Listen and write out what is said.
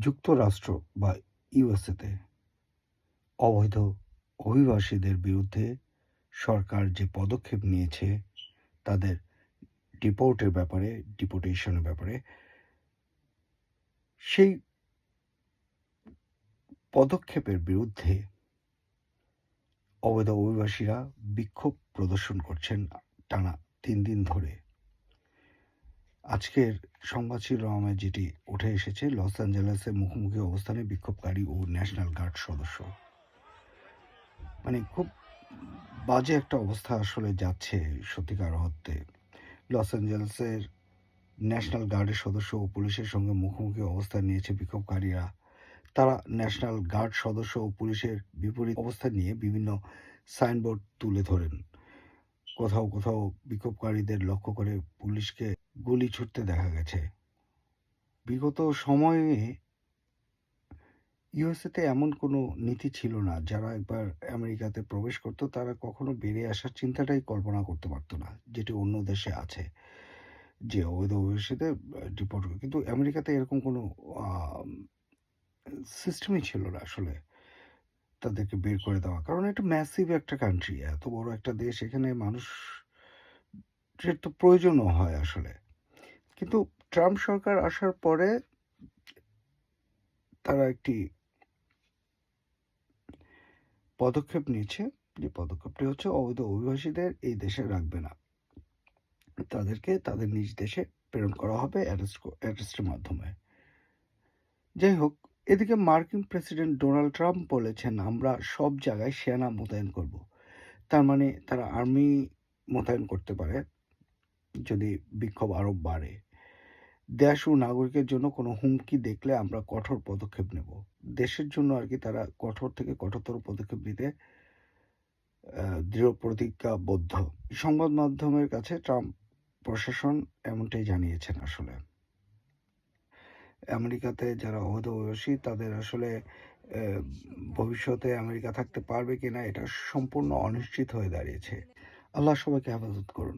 যুক্তরাষ্ট্র বা ইউএসএতে অবৈধ অভিবাসীদের বিরুদ্ধে সরকার যে পদক্ষেপ নিয়েছে, তাদের ডিপোর্টের ব্যাপারে ডিপোর্টেশনের ব্যাপারে, সেই পদক্ষেপের বিরুদ্ধে অবৈধ অভিবাসীরা বিক্ষোভ প্রদর্শন করছেন টানা তিন দিন ধরে। আজকের সংবাদ শিরোনামে যেটি উঠে এসেছে, লস অ্যাঞ্জেলেসে মুখোমুখি অবস্থানে বিক্ষোভকারী ও ন্যাশনাল গার্ড সদস্য। মানে খুব বাজে একটা অবস্থা আসলে যাচ্ছে সত্যিকার অর্থে। লস অ্যাঞ্জেলেসের ন্যাশনাল গার্ডের সদস্য ও পুলিশের সঙ্গে মুখোমুখি অবস্থান নিয়েছে বিক্ষোভকারীরা। তারা ন্যাশনাল গার্ড সদস্য ও পুলিশের বিপরীত অবস্থান নিয়ে বিভিন্ন সাইনবোর্ড তুলে ধরেন। কোথাও কোথাও বিক্ষোভকারীদের লক্ষ্য করে পুলিশকে গুলি ছুটতে দেখা গেছে। বিগত সময়ে ইউএসএতে এমন কোনো নীতি ছিল না, যারা একবার আমেরিকাতে প্রবেশ করতো, তারা কখনো বেরিয়ে আসার চিন্তাটাই কল্পনা করতে পারতো না, যেটি অন্য দেশে আছে, যে অবৈধ অভিবাসীদের ডিপোর্ট কিন্তু আমেরিকাতে এরকম কোনো সিস্টেমই ছিল না আসলে তাদেরকে বের করে দেওয়া। কারণ এটা ম্যাসিভ একটা কান্ট্রি এত বড় একটা দেশ, এখানে মানুষ তো প্রয়োজনও হয় আসলে। কিন্তু ট্রাম্প সরকার আসার পরে তারা একটি পদক্ষেপ নিয়েছে যে পদক্ষেপটি হচ্ছে অবৈধ অভিবাসীদের এই দেশে রাখবে না। তাদেরকে তাদের নিজ দেশে প্রেরণ করা হবে অ্যারেস্টের মাধ্যমে। যাই হোক, এদিকে মার্কিন প্রেসিডেন্ট ডোনাল্ড ট্রাম্প বলেছেন, আমরা সব জায়গায় সেনা মোতায়েন করব। তার মানে তারা আর্মি মোতায়েন করতে পারে যদি বিক্ষোভ আরও বাড়ে। দেশ ও নাগরিকের জন্য কোনো হুমকি দেখলে আমরা কঠোর পদক্ষেপ নেব। দেশের জন্য আর কি তারা কঠোর থেকে কঠোরতর পদক্ষেপ নিতে দৃঢ় প্রতিজ্ঞাবদ্ধ। সংবাদ মাধ্যমের কাছে ট্রাম্প প্রশাসন এমনটাই জানিয়েছেন আসলে। আমেরিকাতে যারা অবৈধ তাদের আসলে ভবিষ্যতে আমেরিকা থাকতে পারবে কিনা এটা সম্পূর্ণ অনিশ্চিত হয়ে দাঁড়িয়েছে। আল্লাহ সবাইকে হেফাজত করুন।